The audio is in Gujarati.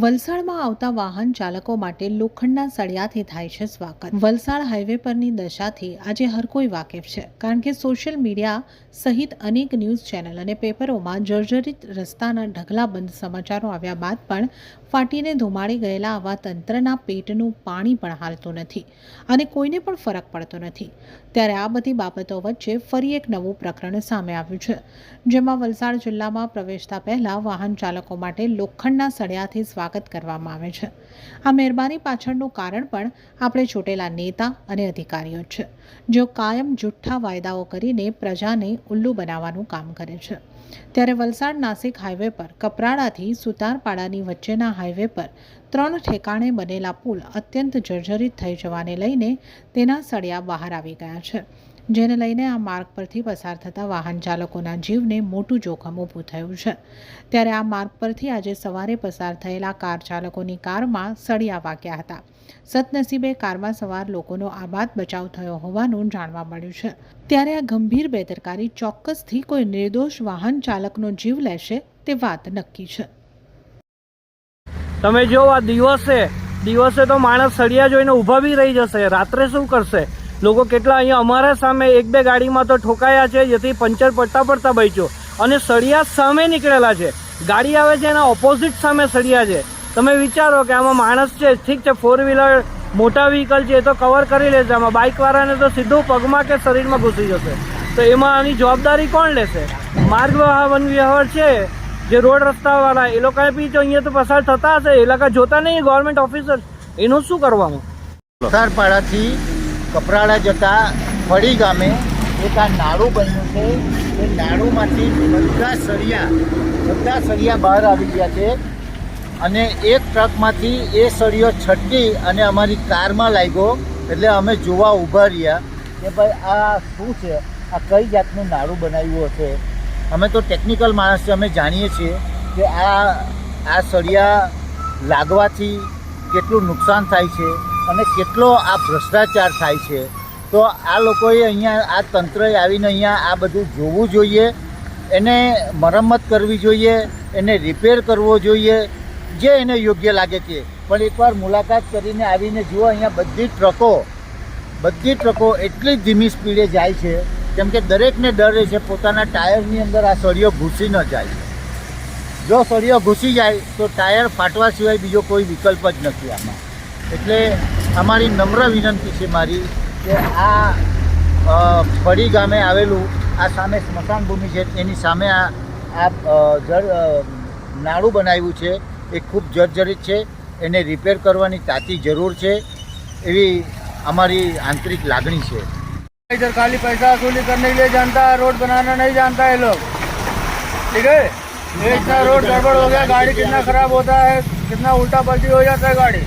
વલસાડમાં આવતા વાહન ચાલકો માટે લોખંડના સળિયાથી થાય છે સ્વાગત. વલસાડ હાઈવે પરની દશાથી આજે હર કોઈ વાકેફ છે, કારણ કે સોશિયલ મીડિયા સહિત અનેક ન્યૂઝ ચેનલ અને પેપરોમાં જર્જરિત રસ્તાના ઢગલાબંધ સમાચારો આવ્યા બાદ પણ ફાટીને ધુમાડી ગયેલા આવા તંત્રના પેટનું પાણી પણ હાલતું નથી અને કોઈને પણ ફરક પડતો નથી. ત્યારે આ બધી બાબતો વચ્ચે ફરી એક નવું પ્રકરણ સામે આવ્યું છે, જેમાં વલસાડ જિલ્લામાં પ્રવેશતા પહેલા વાહન ચાલકો માટે લોખંડના સળિયાથી સ્વાગત કરવામાં આવે છે. આ મહેરબાની પાછળનું કારણ પણ આપણે ચૂંટેલા નેતા અને અધિકારીઓ છે જેઓ કાયમ જુઠ્ઠા વાયદાઓ કરીને પ્રજાને ઉલ્લુ બનાવવાનું કામ કરે છે. ત્યારે વલસાડ નાસિક હાઈવે પર, કપરાડાથી સુતારપાડાની વચ્ચેના હાઈવે પર ત્રણ ઠેકાણે બનેલા પુલ અત્યંત જર્જરિત થઈ જવાને લઈને તેના સળિયા બહાર આવી ગયા છે. જેને લઈને આ માર્ગ પરથી પસાર થતા વાહન ચાલકોના જીવને મોટું જોખમ ઊભું થયું છે. ત્યારે આ માર્ગ પરથી આજે સવારે પસાર થયેલા કાર ચાલકોની કારમાં સળિયા વાગ્યા હતા. સદનસીબે કારમાં સવાર લોકોનો આબાદ બચાવ થયો હોવાનું જાણવા મળ્યું છે. ત્યારે આ ગંભીર બેદરકારી ચોક્કસથી કોઈ નિર્દોષ વાહન ચાલકનો જીવ લેશે તે વાત નક્કી છે. તમે જો આ દિવસે દિવસે તો માણસ સળિયા જોઈને ઊભા બી રહી જશે. રાત્રે શું કરશે? લોકો કેટલા અહીંયા અમારા સામે એક બે ગાડીમાં તો ઠોકાયા છે, જેથી પંચર પડતા પડતા બચ્યો અને સળિયા સામે નીકળેલા છે. ગાડી આવે છે, એના ઓપોઝિટ સામે સળિયા છે. તમે વિચારો કે આમાં માણસ છે, ઠીક છે ફોર વ્હીલર મોટા વ્હીકલ છે, એ તો કવર કરી લેશે. આમાં બાઇકવાળાને તો સીધું પગમાં કે શરીરમાં ઘૂસી જશે. તો એમાં આની જવાબદારી કોણ લેશે? માર્ગ વન વ્યવહાર છે, જે રોડ રસ્તાવાળા, એ લોકોએ બી તો અહીંયા તો પસાર થતા હશે. એ લોકો જોતા નહીં ગવર્મેન્ટ ઓફિસર એનું શું કરવાનું? સારપાડાથી કપરાડા જતા ફળી ગામે એક આ નાળું બન્યું છે. એ નાળુંમાંથી બધા સળિયા બધા સળિયા બહાર આવી ગયા છે. અને એક ટ્રકમાંથી એ સળિયો છટકી અને અમારી કારમાં લાગ્યો. એટલે અમે જોવા ઊભા રહ્યા કે ભાઈ આ શું છે? આ કઈ જાતનું નાળું બનાવ્યું હશે? અમે તો ટેકનિકલ માણસ છે અમે જાણીએ છીએ કે આ આ સળિયા લાગવાથી કેટલું નુકસાન થાય છે. અને કેટલો આ ભ્રષ્ટાચાર થાય છે. તો આ લોકોએ અહીંયા આ તંત્રએ આવીને અહીંયા આ બધું જોવું જોઈએ. એને મરમ્મત કરવી જોઈએ, એને રિપેર કરવો જોઈએ, જે એને યોગ્ય લાગે છે. પણ એકવાર મુલાકાત કરીને આવીને જુઓ, અહીંયા બધી ટ્રકો બધી ટ્રકો એટલી ધીમી સ્પીડે જાય છે. કેમ કે દરેકને ડર રહે છે પોતાના ટાયરની અંદર આ સળીઓ ઘૂસી ન જાય. જો સળીઓ ઘૂસી જાય, તો ટાયર ફાટવા સિવાય બીજો કોઈ વિકલ્પ જ નથી આમાં. એટલે અમારી નમ્ર વિનંતી છે મારી કે આ અ, ફળી ગામે આવેલું આ સામે સ્મશાન ભૂમિ છે એની સામે આ આ અ, જળ અ, નાળું બનાવ્યું છે એ ખૂબ જર્જરિત છે એને રિપેર કરવાની તાતી જરૂર છે એવી અમારી આંતરિક લાગણી છે इधर खाली पैसा वसूली करने के लिए जानता है रोड बनाना नहीं जानता है लोग ठीक है ये इतना रोड गड़बड़ हो गया गाड़ी कितना खराब होता है कितना उल्टा पलटी हो जाता है गाड़ी